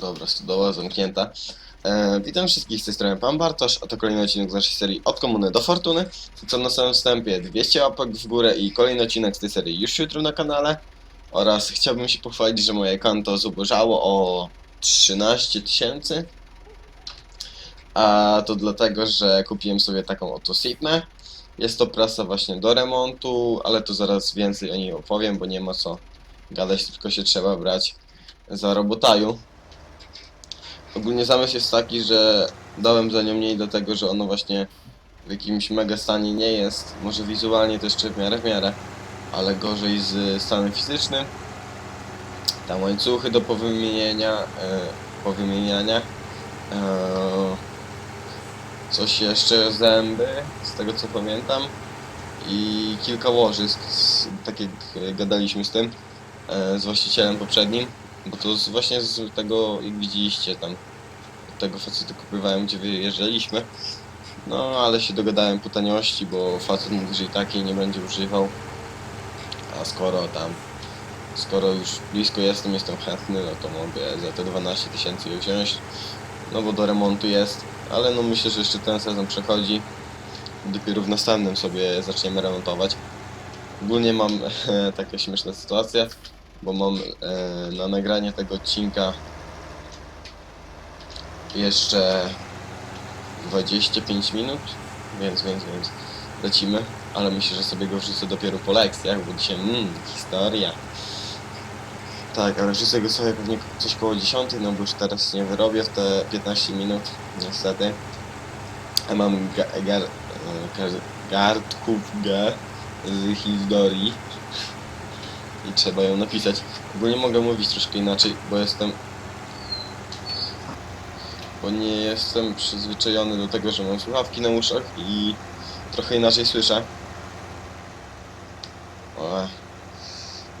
Dobra, stodoła zamknięta. E, witam wszystkich z tej strony Pan Bartosz, a to kolejny odcinek z naszej serii Od Komuny do Fortuny. Co na samym wstępie 200 łapek w górę i kolejny odcinek z tej serii już jutro na kanale. Oraz chciałbym się pochwalić, że moje konto zubożało o 13 tysięcy. A to dlatego, że kupiłem sobie taką oto Sigmę. Jest to prasa właśnie do remontu, ale to zaraz więcej o niej opowiem, bo nie ma co gadać, tylko się trzeba brać za robotaju. Ogólnie zamysł jest taki, że dałem za nią mniej dlatego, że ono właśnie w jakimś mega stanie nie jest. Może wizualnie to jeszcze w miarę w miarę, ale gorzej z stanem fizycznym. Tam łańcuchy do powymienienia, e, powymieniania. E, coś jeszcze, zęby, z tego co pamiętam. I kilka łożysk, z, tak jak gadaliśmy z tym, e, z właścicielem poprzednim. Bo to z, właśnie z tego, jak widzieliście tam, tego faceta kupywałem, gdzie wyjeżdżaliśmy. No, ale się dogadałem po taniości, bo facet mówi, że i takiej nie będzie używał. A skoro tam, skoro już blisko jestem, jestem chętny, no to mogę za te 12 tysięcy je wziąć. No bo do remontu jest, ale no myślę, że jeszcze ten sezon przechodzi. Dopiero w następnym sobie zaczniemy remontować. Ogólnie mam taka śmieszna sytuacja, bo mam e, na nagranie tego odcinka jeszcze 25 minut, więc, więc, więc lecimy, ale myślę, że sobie go wrzucę dopiero po lekcjach, bo dzisiaj, mmm, historia. Tak, ale wrzucę go sobie pewnie coś koło 10, no bo już teraz nie wyrobię w te 15 minut, niestety. A mam ga, gar, e, gar, gardków G z historii i trzeba ją napisać. Ogólnie mogę mówić troszkę inaczej, bo jestem bo nie jestem przyzwyczajony do tego, że mam słuchawki na uszach i trochę inaczej słyszę. O,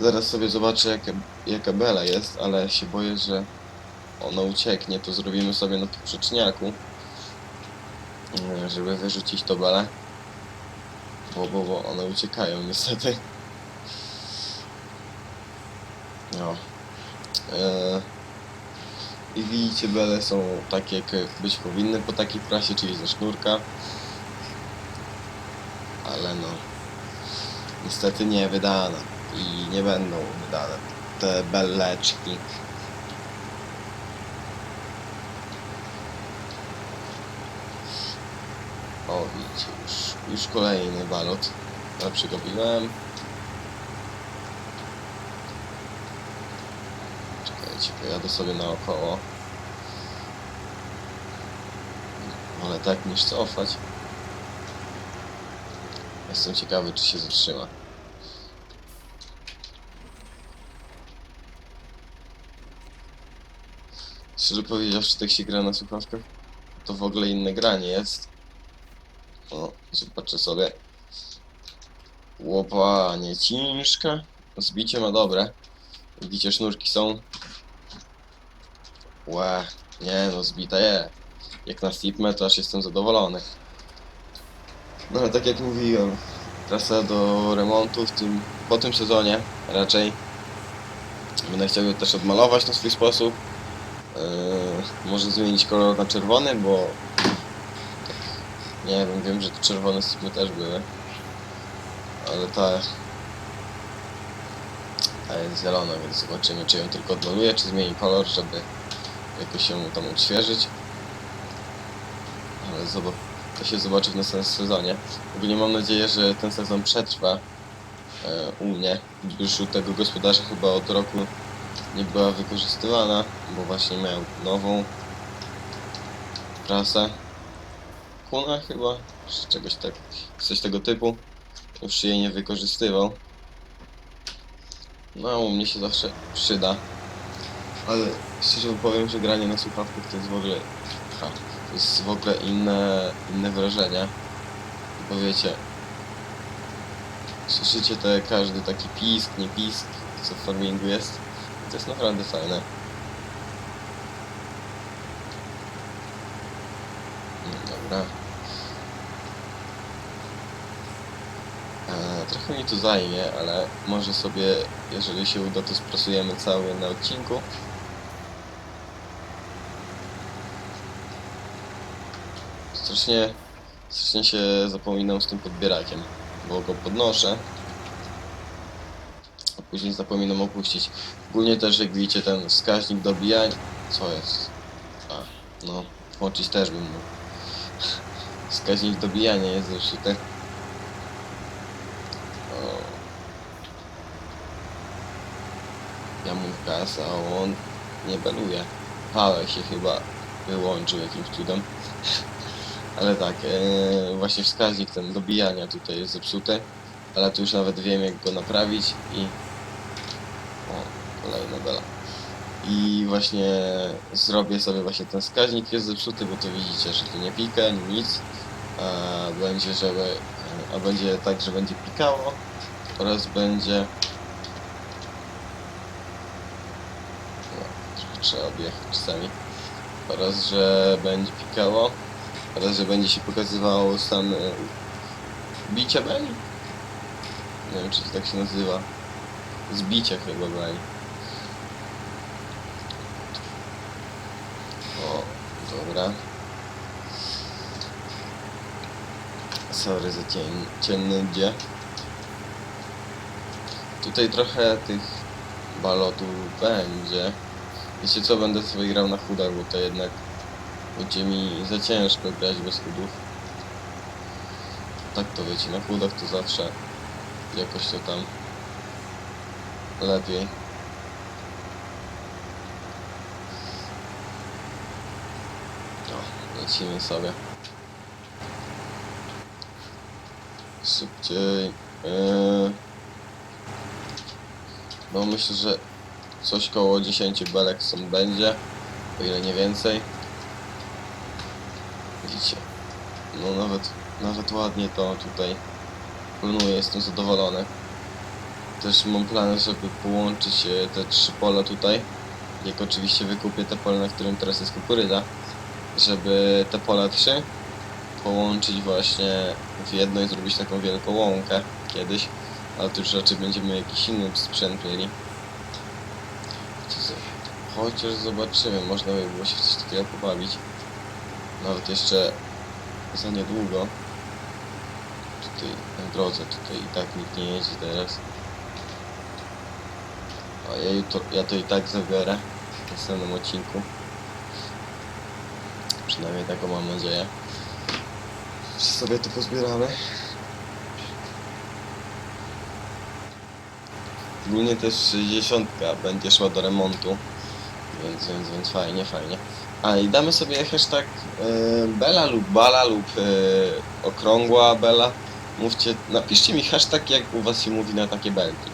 zaraz sobie zobaczę jaka, jaka bela jest, ale się boję, że ona ucieknie, to zrobimy sobie na poprzeczniaku, żeby wyrzucić to belę. Bo, bo, bo one uciekają niestety. No. E, I widzicie, bele są takie, jak być powinny po takiej prasie, czyli ze sznurka. Ale no, niestety nie wydane i nie będą wydane te beleczki. O, widzicie, już, już kolejny balot. Ja Czekajcie, pojadę sobie naokoło. Ale tak niż cofać. Jestem ciekawy, czy się zatrzyma. Szczerze powiedziawszy, tak się gra na słuchawkach, to w ogóle inne granie jest. O, zobaczę sobie. Łopa nie ciężka. Zbicie ma dobre. Zbicie sznurki są. Łe, nie no, zbita je. Jak na Steepme, to aż jestem zadowolony. No ale tak jak mówiłem, trasa do remontu w tym, po tym sezonie raczej. Będę chciał ją też odmalować na swój sposób. Yy, może zmienić kolor na czerwony, bo nie wiem, wiem, że te czerwone Steepmy też były. Ale ta, ta jest zielona, więc zobaczymy, czy ją tylko odmaluję, czy zmieni kolor, żeby jakoś ją tam odświeżyć. Ale to się zobaczy w następnym sezonie. Ogólnie mam nadzieję, że ten sezon przetrwa e, u mnie, gdyż u tego gospodarza chyba od roku nie była wykorzystywana, bo właśnie miał nową prasę. Kuna chyba, czy czegoś tak, coś tego typu. Już jej nie wykorzystywał. No, u mnie się zawsze przyda. Ale szczerze powiem, że granie na słuchawkach to jest w ogóle... Ha, to jest w ogóle inne, inne wrażenie. Bo wiecie... Słyszycie te każdy taki pisk, nie pisk, co w farmingu jest. To jest naprawdę fajne. No dobra. E, trochę mi to zajmie, ale może sobie, jeżeli się uda, to sprasujemy cały na odcinku. Strasznie, strasznie się zapominam z tym podbierakiem, bo go podnoszę, a później zapominam opuścić. Ogólnie też jak widzicie ten wskaźnik dobijań, co jest? A, no, włączyć też bym mógł. Wskaźnik dobijania jest zeszyty. Ja mu gaz, a on nie beluje. Pałek się chyba wyłączył jakimś cudem. Ale tak, e, właśnie wskaźnik ten dobijania tutaj jest zepsuty, ale tu już nawet wiem jak go naprawić i... O, kolejna bela. I właśnie zrobię sobie właśnie ten wskaźnik jest zepsuty, bo to widzicie, że tu nie pika, nic. A będzie, żeby... A będzie tak, że będzie pikało oraz będzie... No, trochę trzeba objechać czasami. Oraz, że będzie pikało oraz, że będzie się pokazywało stan e, bicia beli. Nie wiem, czy to tak się nazywa. Zbicia chyba beli. O, dobra. Sorry za cien, gdzie. Tutaj trochę tych balotów będzie. Wiecie co, będę sobie grał na chudach, bo to jednak będzie mi za ciężko grać bez chudów. Tak to wiecie, na chudach to zawsze jakoś to tam lepiej. O, lecimy sobie. Szybciej. Yy... Bo myślę, że coś koło 10 belek są będzie, o ile nie więcej. Widzicie, no nawet, nawet ładnie to tutaj planuję, jestem zadowolony. Też mam plan, żeby połączyć e, te trzy pola tutaj, jak oczywiście wykupię te pole, na którym teraz jest kukurydza, żeby te pola trzy połączyć właśnie w jedno i zrobić taką wielką łąkę kiedyś, ale to już raczej będziemy jakiś inny sprzęt mieli. Chociaż zobaczymy, można by było się w coś takiego pobawić. Nawet jeszcze za niedługo. Tutaj na drodze, tutaj i tak nikt nie jeździ teraz. A ja, to, ja to i tak zabiorę w następnym odcinku. Przynajmniej taką mam nadzieję. Sobie to pozbieramy. Ogólnie też 60 będzie szła do remontu. Więc, więc, więc fajnie, fajnie. A i damy sobie hashtag y, Bela lub Bala lub y, okrągła Bela. Mówcie, napiszcie mi hashtag jak u was się mówi na takie belki.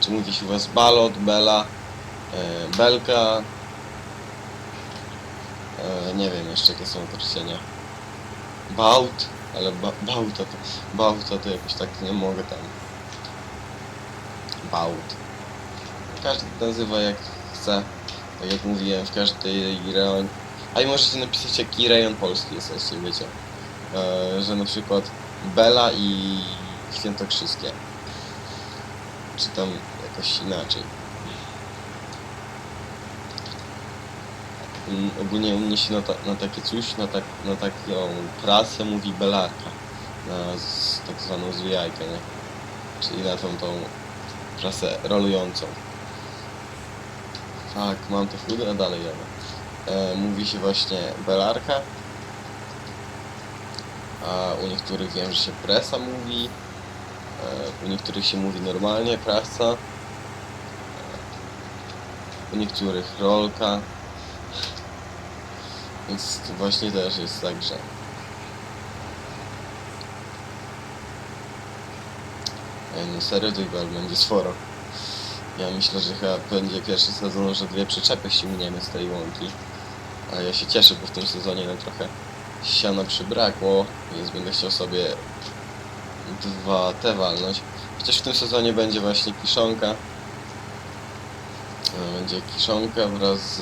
Czy mówi się u was balot, Bela, y, Belka. Nie wiem jeszcze jakie są określenia. Baut, ale ba, to, bauta to jakoś tak nie mogę tam. Baut. Każdy nazywa jak chce. Tak jak mówiłem, w każdej rejon... A i możecie napisać jaki rejon Polski jesteście, wiecie. E, że na przykład Bela i Świętokrzyskie. Czy tam jakoś inaczej. Mm, Ogólnie u mnie się na, ta, na takie coś, na, tak, na taką prasę mówi belarka. Na z, tak zwaną zwijajkę, nie? Czyli na tą tą prasę rolującą. Tak, mam te chudy, a dalej jadę. E, mówi się właśnie belarka. A u niektórych wiem, że się presa mówi. E, u niektórych się mówi normalnie prasa. E, u niektórych rolka. Więc to właśnie też jest tak, że... Ej, no serio tych bel będzie sporo. Ja myślę, że chyba będzie pierwszy sezon, że dwie przyczepy ściągniemy z tej łąki. A ja się cieszę, bo w tym sezonie nam trochę siana przybrakło, więc będę chciał sobie dwa te walnąć. Chociaż w tym sezonie będzie właśnie kiszonka. E, Będzie kiszonka wraz z...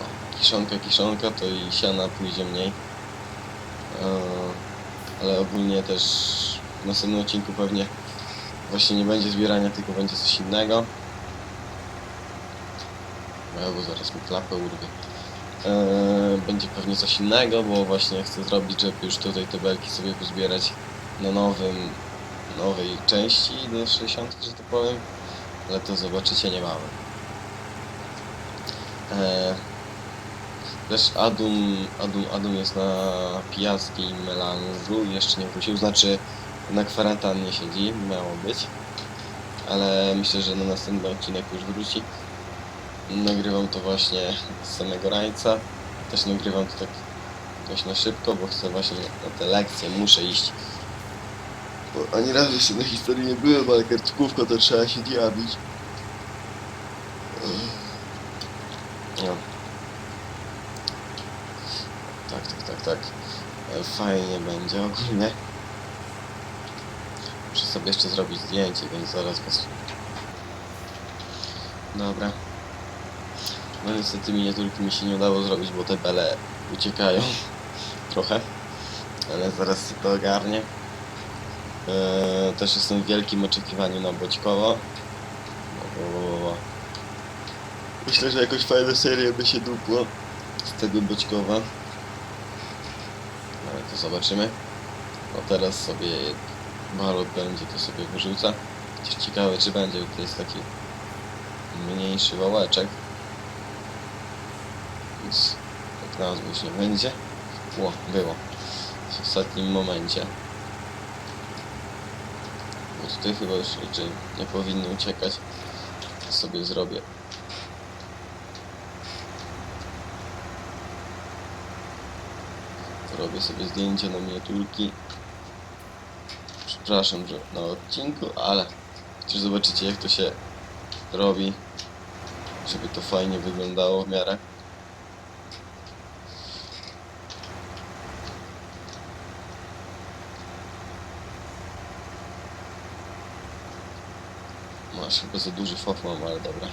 O, kiszonka, kiszonka, to i siana pójdzie mniej. E, Ale ogólnie też w następnym odcinku pewnie Właśnie nie będzie zbierania, tylko będzie coś innego. No, bo zaraz mi klapę urwie. Eee, będzie pewnie coś innego, bo właśnie chcę zrobić, żeby już tutaj te belki sobie pozbierać na nowym, nowej części do 60, że tak powiem. Ale to zobaczycie niebawem. Eee, też Adum, Adum, Adum jest na pijackiej melanżu, jeszcze nie wrócił, znaczy na kwarantannie siedzi, miało być. Ale myślę, że na następny odcinek już wróci. Nagrywam to właśnie z samego rańca. Też nagrywam to tak dość na szybko, bo chcę właśnie na te lekcje, muszę iść. Bo ani razu jeszcze na historii nie byłem, ale kartkówka to trzeba się diabić. No. Tak, tak, tak, tak. Fajnie będzie ogólnie. Muszę sobie jeszcze zrobić zdjęcie, więc zaraz was... Dobra. No niestety miniaturki mi się nie udało zrobić, bo te bele uciekają trochę. Ale zaraz sobie to ogarnię. Eee, też jestem w wielkim oczekiwaniu na Boćkowo. Bo, bo, bo, bo. Myślę, że jakoś fajna seria by się dupło z tego Boćkowa. Ale to zobaczymy. No teraz sobie balot będzie, to sobie wyrzuca. Ciekawe czy będzie, bo to jest taki mniejszy wałeczek. Więc tak nie będzie. Ło, było. W ostatnim momencie. Bo tutaj chyba już raczej nie powinny uciekać. To sobie zrobię. Robię sobie zdjęcie na miniaturki. Przepraszam, że na odcinku, ale chociaż zobaczycie jak to się robi, żeby to fajnie wyglądało w miarę. Masz chyba za duży fof mam, ale dobra.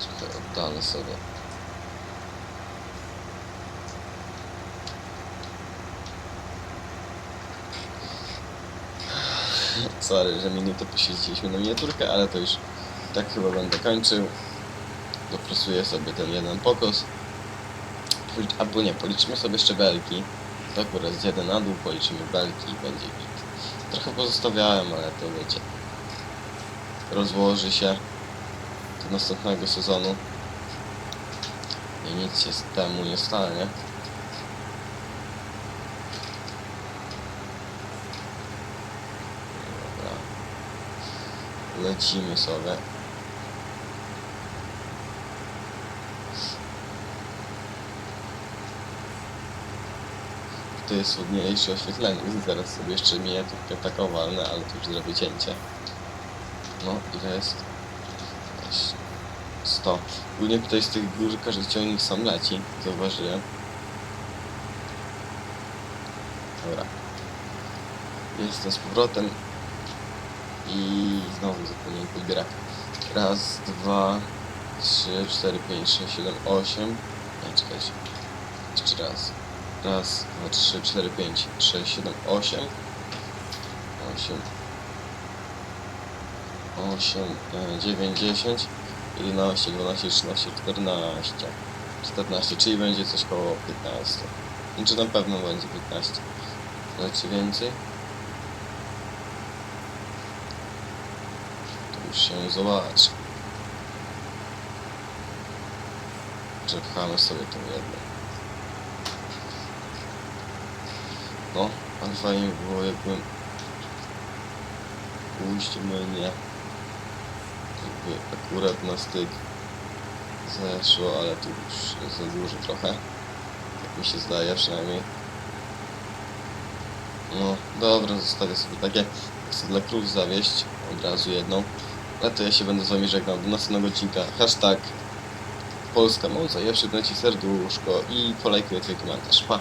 Trochę oddalę sobie. Sorry, że minutę poświęciliśmy na miniaturkę, ale to już tak chyba będę kończył. Dopresuję sobie ten jeden pokos. Albo nie, policzymy sobie jeszcze belki. To akurat jeden na dół, policzymy belki i będzie git. Trochę pozostawiałem, ale to wiecie. Rozłoży się do następnego sezonu. I nic się z temu nie stanie. Dobra. Lecimy sobie. To jest ładniejsze oświetlenie, zaraz sobie jeszcze miniaturkę taką walnę, ale to już zrobię cięcie. No, ile jest? Weź. 100. Ogólnie tutaj z tych gór każdy ciągnik sam leci, zauważyłem. Dobra. Jestem z powrotem. I znowu zapomniałem podbierak. Raz, dwa, trzy, cztery, pięć, sześć, siedem, osiem. Nie, czekajcie. Jeszcze raz. Raz, dwa, trzy, cztery, pięć, sześć, siedem, osiem. Osiem. Osiem, e, dziewięć, dziesięć. 11, 12, 13, 14. 14, czyli będzie coś koło 15. Znaczy na pewno będzie 15. Leci więcej? To już się zobaczy. Przepchamy sobie tą jedną. Ale fajnie by było jakbym pójść mnie jakby akurat na styk zeszło, ale tu już za dużo trochę. Tak mi się zdaje przynajmniej. No, dobra, zostawię sobie takie. Chcę dla krów zawieść od razu jedną. Ale to ja się będę z wami żegnał do następnego odcinka. Hashtag Polska Moca, ja przypnę ci serduszko i polajkuję twój komentarz. Pa!